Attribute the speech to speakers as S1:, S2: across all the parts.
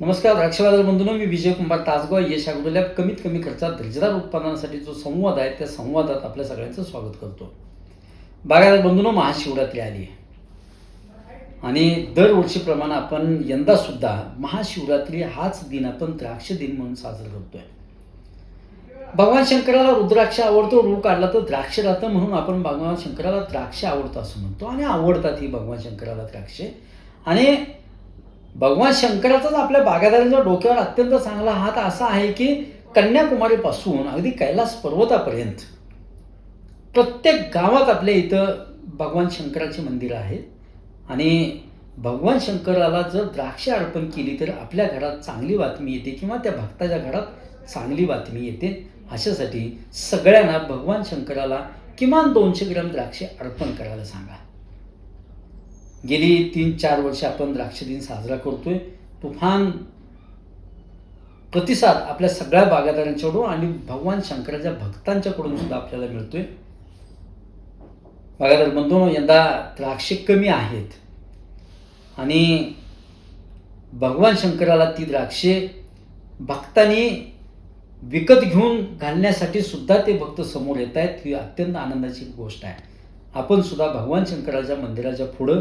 S1: नमस्कार द्राक्षबाजार बंधून मी विजय कुमार तासगाव. यश अगोदर कमीत कमी खर्चात दर्जेदार उत्पादनासाठी जो संवाद आहे त्या संवादात आपल्या सगळ्यांचं स्वागत करतो. बागायत बंधून महाशिवरात्री आली आहे. आणि दरवर्षीप्रमाणे आपण यंदा सुद्धा महाशिवरात्री हाच दिन आपण द्राक्ष दिन म्हणून साजरा करतोय. भगवान शंकराला रुद्राक्ष आवडतो रूप काढला तर द्राक्ष राहतं म्हणून आपण भगवान शंकराला द्राक्ष आवडतं असं म्हणतो. आणि आवडतात ही भगवान शंकराला द्राक्षे. आणि भगवान शंकराचाच आपल्या बागायतदारांच्या डोक्यावर अत्यंत चांगला हात असा आहे की कन्याकुमारीपासून अगदी कैलास पर्वतापर्यंत. प्रत्येक गावात आपल्या इथं भगवान शंकराची मंदिरं आहेत आणि भगवान शंकराला जर द्राक्ष अर्पण केली तर आपल्या घरात चांगली बातमी येते किंवा त्या भक्ताच्या घरात चांगली बातमी येते. अशासाठी सगळ्यांना भगवान शंकराला किमान दोनशे ग्रॅम द्राक्षे अर्पण करायला सांगा. गेली तीन चार वर्ष आपण द्राक्ष दिन साजरा करतोय. तुफान प्रतिसाद आपल्या सगळ्या बागायतदारांच्याकडून आणि भगवान शंकराच्या भक्तांच्याकडून सुद्धा आपल्याला मिळतोय. बागायतदार बंधू यंदा द्राक्षे कमी आहेत. आणि भगवान शंकराला ती द्राक्षे भक्तांनी विकत घेऊन घालण्यासाठी सुद्धा ते भक्त समोर येत आहेत ही अत्यंत आनंदाची गोष्ट आहे. आपण सुद्धा भगवान शंकराच्या मंदिराच्या पुढं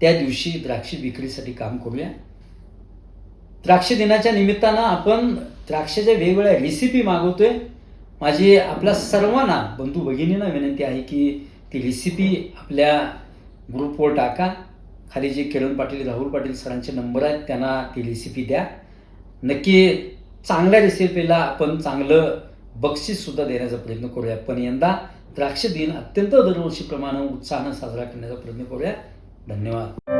S1: त्या दिवशी द्राक्ष विक्रीसाठी काम करूया. द्राक्ष दिनाच्या निमित्तानं आपण द्राक्षाच्या वेगवेगळ्या रेसिपी मागवतोय. माझी आपल्या सर्वांना बंधू भगिनींना विनंती आहे की ती रेसिपी आपल्या ग्रुपवर टाका. खाली जे किरण पाटील राहुल पाटील सरांचे नंबर आहेत त्यांना ती रेसिपी द्या. नक्की चांगल्या रेसिपीला आपण चांगलं बक्षीससुद्धा देण्याचा प्रयत्न करूया. पण यंदा द्राक्ष दिन अत्यंत दरवर्षीप्रमाणे उत्साहानं साजरा करण्याचा प्रयत्न करूया. धन्यवाद.